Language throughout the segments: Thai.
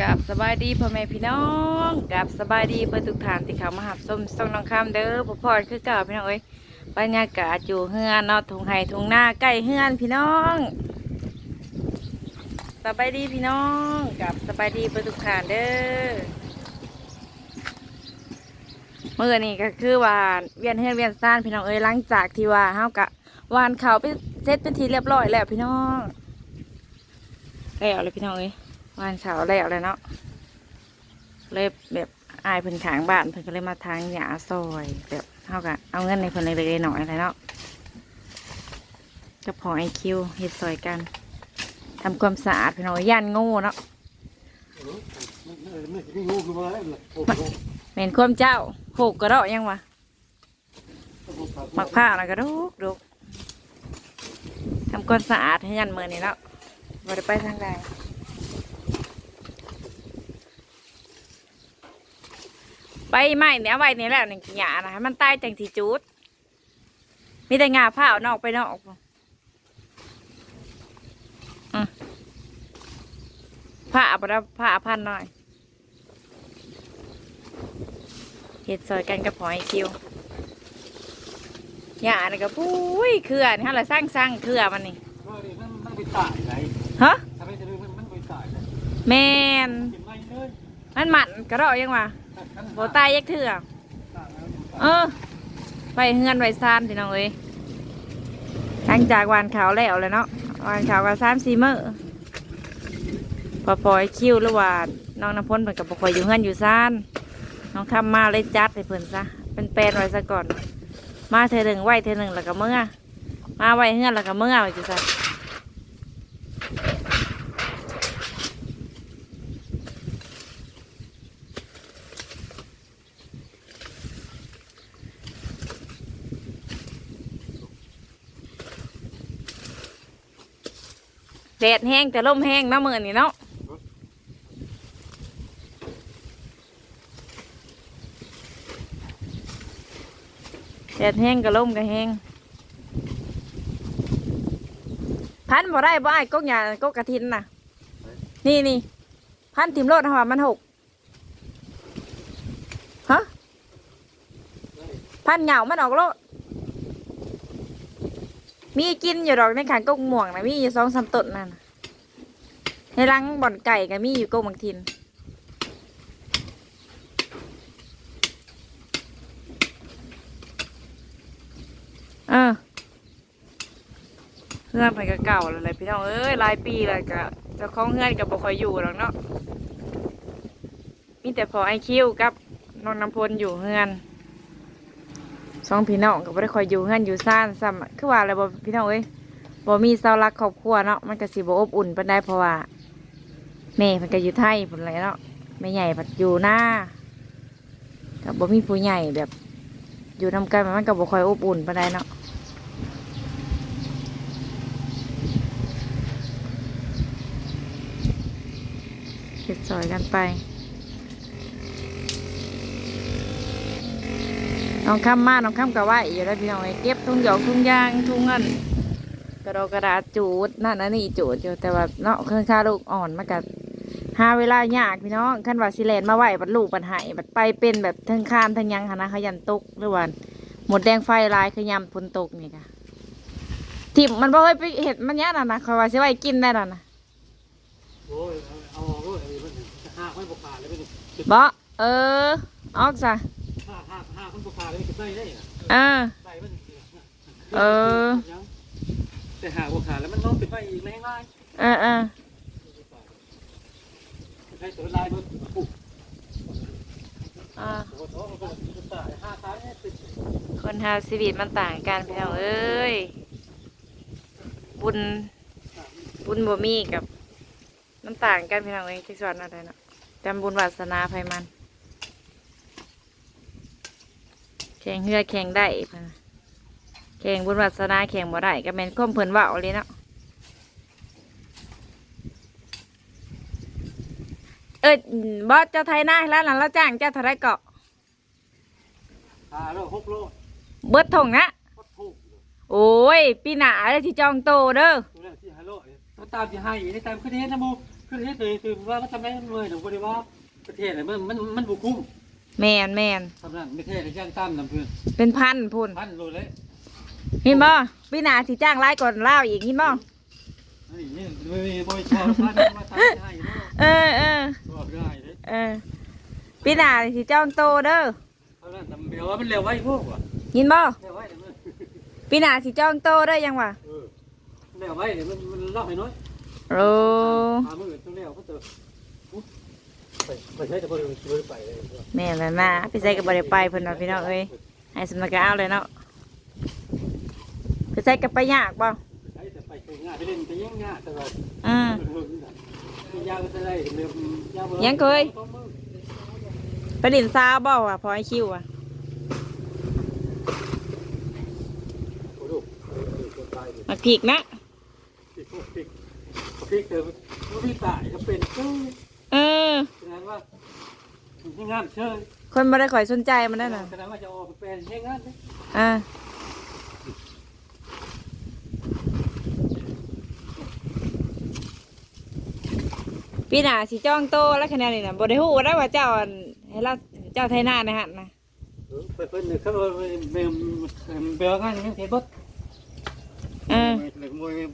กับสบายดีพ่อแม่พี่น้องกับสบายดีเพื่อนทุกท่านที่เขามาหับส้มส่องน้องคำเด้อพ่อพ่อคือเก่าพี่น้องเอ้ยบรรยากาศอยู่เฮือนนาะทุ่งไห่ทุ่งนาใกล้เฮือนพี่น้องสบายดีพี่น้องกับสบายดีเพื่อนทุกท่านเด้อเมื่อนี้ก็คือว่าเวียนเฮือนเวียนซ่านพี่น้องเอ้ยหลังจากที่ว่าเฮากะวานเขาไปเสร็จเป็นทีเรียบร้อยแล้วพี่น้องแล้วเลยพี่น้องเอ้ย วานเสาแล้วเลยเนาะเลยแบบอายเพิ่นขางบ้านเพิ่นก็เลยมาทางหยาซอยแบบเท่ากับเอาเงินในเพิ่นเลยเลยหน่อยเลยเนาะกับพอไอคิวเฮ็ดซอยกันทำความสะอาดพี่น้องย่านโง่เนาะเหม็นความเจ้าโขกกระดาะยังวะมักผ้านะกระดูกดูกทำความสะอาดให้ยันมือนี่เนาะบ่ได้ไปทางใด ใบไม้เนี่ยใบนี้แหละหนึ่งหยานะให้มันตายจังสีจูดมีแต่งาผ้าเอานอกไปนอกพออืมผ้าเอาไปแล้วผ้าพันหน่อยเห็ดซอยกันกับหอยคิวหยานี่ก็ปุ้ยเครือนี่ฮะละสร้างสร้างเครือมันนี่มันไปตายไรฮะถ้าไม่จะดูมันมันไปตายเลยแมนกินไม่เลยมันหมันกระรอกยังวะโบตายยักเถื่อเออไปเฮือนไปซานพี่น้องเอ้ยหลังจากวานขาวแล้วเลยเนาะวานขาวกับสามสี่มื้อพอปล่อยคิวรือว่าน้องน้ำพ้นเหมือนกับปคอยอยู่เฮือนอยู่ซานน้องคำมาเลยจัดให้เพิ่นซะเป็นแปลนไว้ซะก่อน มาเธอหนึ่งไหวเธอหนึ่งแล้วก็เมื่อมาไหวเฮือนแล้วก็เมื่อไปจุซะ แดดแห้งแต่ลมแห้งเนาะมือนี่เนาะแดดแห้งกับลมกับแห้งพันบ่ได้บ่ไอ้กกหยากกกระทินน่ะ นี่นี่พันทิมโลดค่ะมันหกฮะพันเหงามันออกโลด มีกินอยู่ดอกในขางกกม่วงนะมีอยู่สองสามต้นนั่นในรังบ่อนไก่ก็มีอยู่กกบางทินเออเพื่อนไปก็เก่าแล้วแหละพี่น้องเอ้ยหลายปีแล้วก็เจ้าของเพื่อนกับบ่คอยอยู่หรอกเนาะมีแต่พอไอคิวกับนองน้ำพลอยู่เพื่อน สองพี่น้องก็บ่ได้คอยอยู่เฮือนอยู่ซ่านซ้ำคือว่าอะไรบ่พี่น้องเอ้ยบ่มีเสาหลักครอบครัวเนาะมันก็สิบ่อบอุ่นปานใดเพราะว่าแม่เพิ่นก็อยู่ไทยพุ่นแหละเนาะแม่ใหญ่เพิ่นอยู่หน้าก็บ่มีผู้ใหญ่แบบ อยู่นำกันมันก็บ่ค่อยอบอุ่นปานใดเนาะเฮ็ดซอยกันไป น้องข้ามมาน้องข้ามกะไหวอยู่แล้วพี่น้องไอ้เก็บทุ่งหยอกทุ่งยางทุ่งเงินกระโดกระดาษจูดนั่นนั่นนี่จูดอยู่แต่ว่าเนาะเครื่องค่าลูกอ่อนมากับหาเวลายากพี่น้องขั้นว่าสิเลนมาไหวบัดลูกบัดหายบัดไปเป็นแบบทั้งคานทั้งยังหนนะขยันตกหรือว่าหมดแดงไฟลายคือยำฝนตกนี่ค่ะทิมมันบ่เคยไปเห็ดมันยะน่ะนะคอยว่าสิไว้กินได้น่ะนะโอ้ยเอออกเลยมันห้ามันบกขาดเลยมันบ่เออออกซะห้าห้าห้า มันบกขาดเลยมันใส่ได้เออใส่มันเออ แต่หากบกขาดแล้วมันน้องเป็นไปอีกแรงไล่เออเออใช้ตัวลายมันปุ๊บอ่าโอ้โหมันก็ตายห้าครั้งเนี่ยติดคนหาชีวิตมันต่างกันพี่น้องเอ้ยบุญบุญบ่มีกับมันต่างกันพี่น้องเอ้ยที่สอนอะไรเนาะจำบุญวาสนาภัยมัน แข่งเฮือแข่งได้พะนะแข่งบุญวาสนาแข่งบ่ได้ก็แม่นข้อมเพิ่นเว่าเลยเนาะเอ้ยบอสเจ้าไทยหน้าให้แล้วนั่นแล้วจ้างเจ้าเท่าไรเกาะห้าโลหกโลเบิดทงนะก็ถูกโอ้ยปีหน้าเลยที่จองโตเด้อตัวแรกที่ห้าโลตัวตามที่ให้ในตามขึ้นเห็นนะโมคือเฮ็ดเลยคือว่ามันทำไมมันเมื่อยหนูบ่ได้ว่าประเทศน่ะมันมันมันบ่คุ้ม แมนแมนทำนั้นประเทศย่างตามน้ำเพื่อนเป็นพันพุ่นพันโลเลยเห็นบ่พี่นาสิจ้างไล่ก่อนเล่าวอีกเห็นบ่อันนี้นี่บ่มีบ่ชอบพันมาทำให้เนาะเออเออชอบได้เด้เออพี่นาสิจ้องโตเด้อทำนั้นทำเดียวว่ามันเร็วไว้พวกว่ะเห็นบ่เร็วไว้เดี๋ยวมันพี่นาสิจ้องโตเด้อยังวะเออเร็วไว้เดี๋ยวมันมันล็อกให้น้อยโอ้หามือต้องเร็วก็เจอไปไปใช้ แต่บ่ได้บ่ได้ไปเลยแม่นแล้วนะพี่ใส่ก็บ่ได้ไปเพิ่นว่าพี่น้องเอ้ยให้สำนักงานเอาเลยเนาะพี่ใส่ก็ไปยากบ่ใช้แต่ไปเจองานไปเล่นไปยังงานตลอดอืมยาวจะได้เร็วยาวยังเคยไปดินซาวบ่อะพอไอคิวอะโอ้โหคนตายดิมักผิกนะพริกพริกพริกเติมว่าพี่ตายก็เป็น เอ้ยเออแสดงว่าที่งานเชยคนบ่ได้ข่อยสนใจมันนั่นน่ะแสดงว่าจะออกเป็นให้งานเลยอ่าพี่หนาสิจ้องโตแล้วคะแนนนี่นะบ่ได้ฮู้ได้ว่าเจ้าอันให้เราเจ้าไทยนานะฮะนะไปเพิ่นเขาบอกเบลเบลงานยังเห็นบดเออ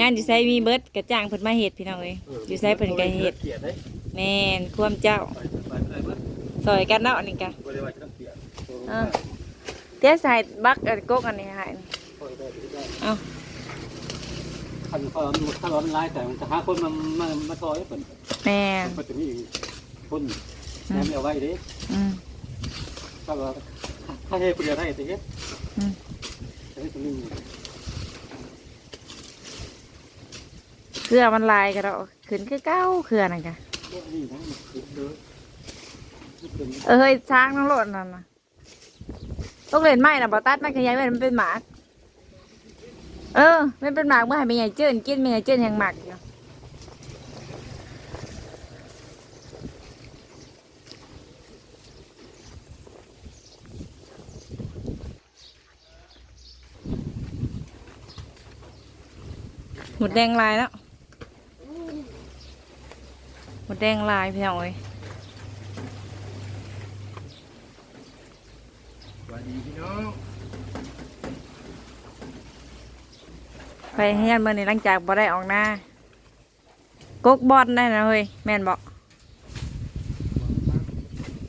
งานอยู่ไสมีเบิดกระจ้างเพิ่นมาเฮ็ดพี่น้องเอ้ยอยู่ไสเพิ่นก็เฮ็ด เกียดเลย แม่นความเจ้าไปไปไปเบิดซอยกันเนาะนี่กะบริวารต้องเกียดเตี้ยใส่บักอันกกอันนี้ให้นี่เอ้าคันเขาถ้าร้อนร้ายแต่มันจะหาคนมามามาซอยเพิ่นแม่นมันจะมีคนแม่ไม่เอาไว้เด้อืมถ้าว่าถ้าให้ผู้เดียวได้สิเฮ็ดอืมแต่ไม่ตรงนี้เครือมันลายก็ดอกขึ้นคือเก้าเครือนั่นกะนี่นะ เออเฮ้ยช้างทั้งรถนั่นน่ะต้องเล่นไม้น่ะบ่ตัดมันก็ยังมันเป็นหมาก เออมันเป็นหมากเมื่อให้แม่ใหญ่เจิ้นกินแม่ใหญ่เจิ้นยังหมักอยู่หมดแดงลายแล้วหมด แดงลายพี่น้องเอ้ยสวัสดีพี่น้องไปเฮียนเมื่อนี้หลังจากบ่ได้ออกหน้ากกบอลได้นะเฮ้ยแม่นบอก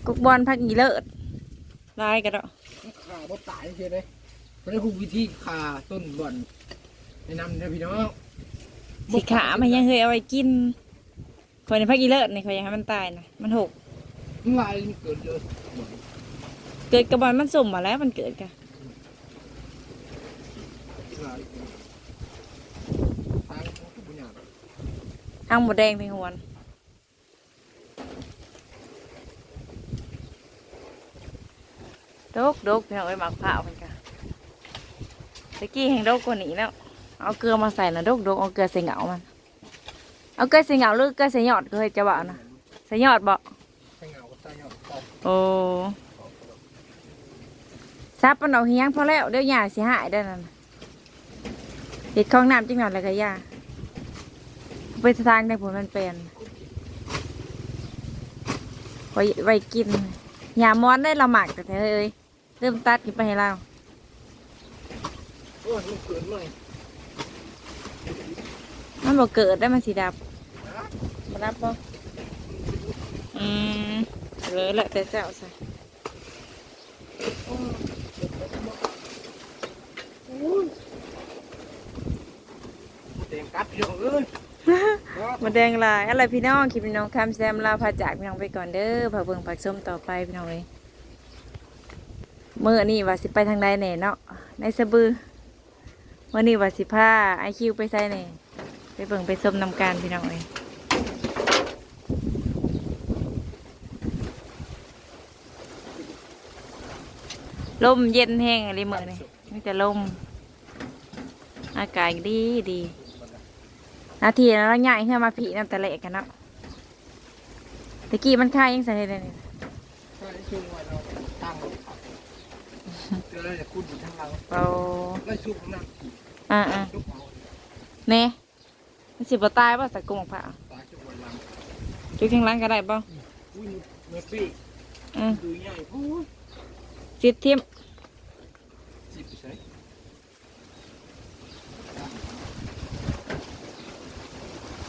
กกบอลพักอีเลิศลายกันเนาะขาบ่ตายเฉยเลยมันได้คูวิธีขาต้นบ่อนแนะนำนะพี่น้องสีขามันยังเคยเอาไว้กิน คนในพักอีเลิศนี่เขาอยากให้มันตายนะมันหกมันลายมันเกิดเยอนเกิดกระบอลมันสุ่มมาแล้วมันเกิดกันลายทางของผู้บุญญาทางหมดแดงไปหวนดกดกพี่น้องเอ้ยหมักผ้าวมันกันตะกี้แห่งดกกว่านี้แล้วเอาเกลือมาใส่นะดกดกเอาเกลือใส่เหงามัน เอาเกลือใส่เหงาหรือเกลือใส่หยอดก็เคยจะบอกนะใส่หยอดบอกใส่เงาก็ใส่เงาก็โอ้ซับมันเอาเฮียงพอแล้วเดี๋ยวหยาเสียหายได้อนั่นน่ะเห็ดคลองน้ำจังหน่อยแล้วก็ยาไปทางในผลมันเป็นไว้ไว้กินยามอนได้ละหมักแต่เฮ้ยเริ่มตัดกินไปให้เราโอ้ยมันเกิดใหม่มันบอกเกิดได้มันสีดับมา รับบ่อืมเลยแหละแต่เจ้าใส่เต็มกัดพี่น้องเอ้ยมาแดงลายอะไรพี่น้องคลิปพี่น้องคำแซมลาพาจากพี่น้องไปก่อนเด้อพาเบิ่งผักส้มต่อไปพี่น้องเลยเมื่อนี่ว่าสิไปทางใดแหน่เนาะในสะบือเมื่อนี่ว่าสิพาไอคิวไปใส่แหน่ไปเบิ่งไปส้มนำการพี่น้องเลย ลมเย็นแห้งอะไรเหมือนนี่มีแต่ลม อากาศดีดีนาทีแล้วเราใหญ่ขึ้นมาผีนั่นแต่เละกันเนาะตะกี้มันค่ายยังใส่เลยเนี่ใส่ชุ่มไว้เราไว้ครับเดี๋ยวเราจะคุดอยู่ทางหลังเอาแล้วชุบน้อ่าเอาเน่มันสิบตายป่ะส่กุ้งผักตาชุบวันหลังจุกข้างล่างก็ได้ป่ะอุ้ยเม สิบทิมเ